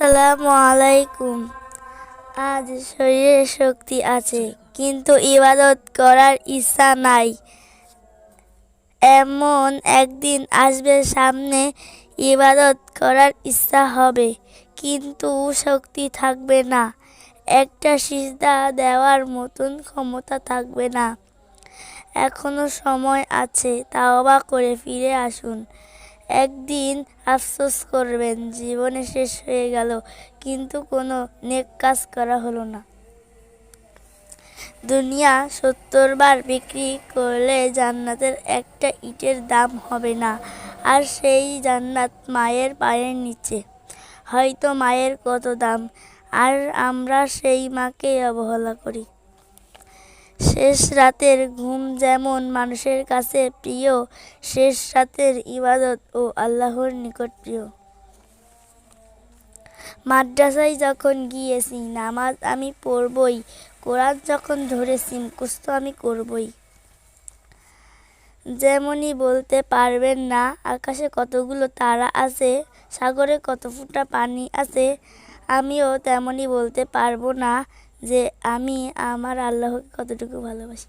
আসসালামু আলাইকুম। আজ শরীরে শক্তি আছে, কিন্তু ইবাদত করার ইচ্ছা নাই। এমন একদিন আসবে সামনে ইবাদত করার ইচ্ছা হবে, কিন্তু শক্তি থাকবে না। একটা সিজদা দেওয়ার মতন ক্ষমতা থাকবে না। এখনও সময় আছে, তাওবা করে ফিরে আসুন। একদিন আফসোস করবেন, জীবনে শেষ হয়ে গেল, কিন্তু কোনো নেক কাজ করা হলো না। দুনিয়া সত্তর বার বিক্রি করলে জান্নাতের একটা ইটের দাম হবে না, আর সেই জান্নাত মায়ের পায়ের নিচে। হয়তো মায়ের কত দাম, আর আমরা সেই মাকে অবহেলা করি। শেষ রাতের ঘুম যেমন মানুষের কাছে প্রিয়, শেষ রাতের ইবাদত ও আল্লাহর নিকট প্রিয়। মাদ্রাসায় যখন গিয়েছি, নামাজ আমি পড়বই, কোরআন যখন ধরেছি মুখস্থ আমি করবই। যেমনই বলতে পারবেন না, আকাশে কতগুলো তারা আছে, সাগরে কত ফুটা পানি আছে, আমিও তেমনই বলতে পারব না যে আমি আমার আল্লাহকে কতটুকু ভালোবাসি।